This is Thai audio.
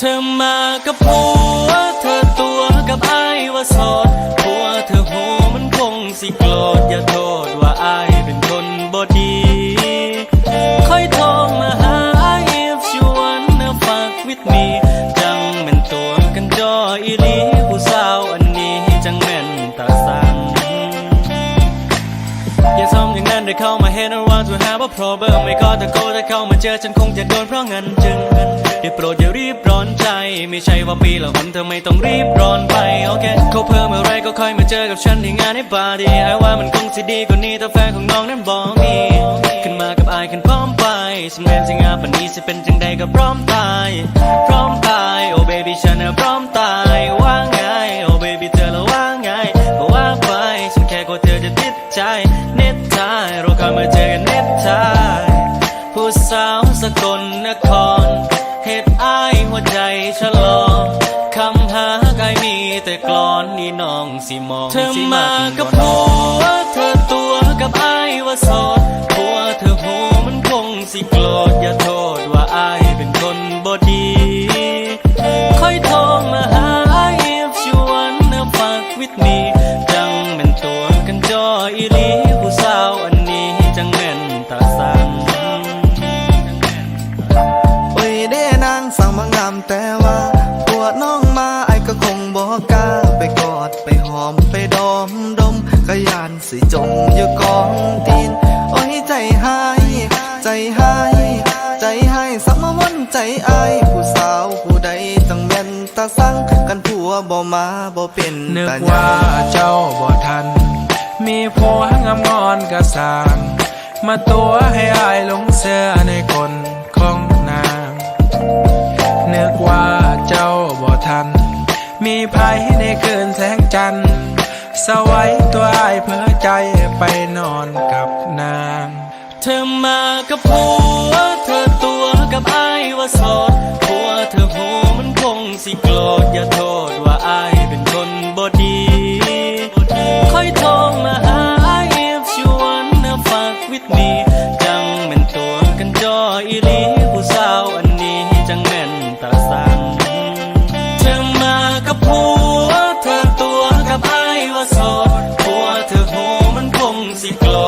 เธอมากับผัว เธอตัวกับไอ้ว่าโสดผัวเธอหูมันคงสิโกรธอย่าโทษว่าไอ้เป็นคนบ่ดีค่อยโทรมาหา if you wanna fuck with me จังแม่นตัวกันจออีลีผู้สาวอันนี้จังแม่นตาสังอย่าทำอมอย่างนั้นได้เข้ามาเห็นว่าจะหาว่า problem ไม่ก็ตะโกนถ้าเข้ามาเจอฉันคงจะโดนเพราะเงินจึง ได้โปรดอย่ารีบร้อนใจ ไม่ใช่ว่าปีละหนเธอไม่ต้องรีบร้อนไปโอเคเขาเพิ่มอะไรก็ค่อยมาเจอกับฉันที่งานในปาร์ตี้ไอ้ว่ามันคงสิดีกว่านี้ถ้าแฟนของน้องนั้นบอกมีขึ้นมากับอายขึ้นพร้อมไปสำเร็จจริงอาปันนี้จะเป็นจังใดก็พร้อมตาย พร้อมตายโอ้ baby ฉันน่ะพร้อมตายว่าไงโอ้ baby เธอละว่าไงก็ว่าไปฉันแค่กลัวเธอจะติดใจเน็ตไทยเราคอยมาเจอกันเน็ตไทยผู้สาวสกลนคร นนี่น้องสิมองเธอมากับผัวเธอตัวกับอายว่าโสดผัวเธอหูมันคงสิโกรธอย่าโทษว่าอายเป็นคนบ่ดีค่อยโทรมาหา if you wanna fuck with me จังแม่นตัวกันจออีหลีผู้สาวอันนี้จังแม่นตาสังโอ้ยเด้นางสั่งมางามแต่ว่าปวดน้อง ก็ยานสิจมอยู่กองตีนโอ้ยใจหายใจหายใจหายสมวันใจอายผู้สาวผู้ใดจังแม่นตาสั่งกันผัวบ่มาบ่เป็นนึกว่าเจ้าบ่ทัน มีผัวงามงอนกระสางมาตัวให้อายหลงเสื้อในคนของนางนึกว่าเจ้าบ่ทัน มีภัยในคืนแสงจันทร์สวัยตัว มากัวเธอตัวกับไอ้ว่าโสดผัวเธอหูมันคงสิโกรธอย่าโทษว่าไอ้เป็นคนบ่ดีค่อยโทรมาหา if you wanna fuck with me จังแม่นตัวกันจออีหลีผู้สาวอันนี้จังแม่นตาสังเธอมากับผัวเธอตัวกับไอ้ว่าโสดผัวเธอหูมันคงสิโกรธ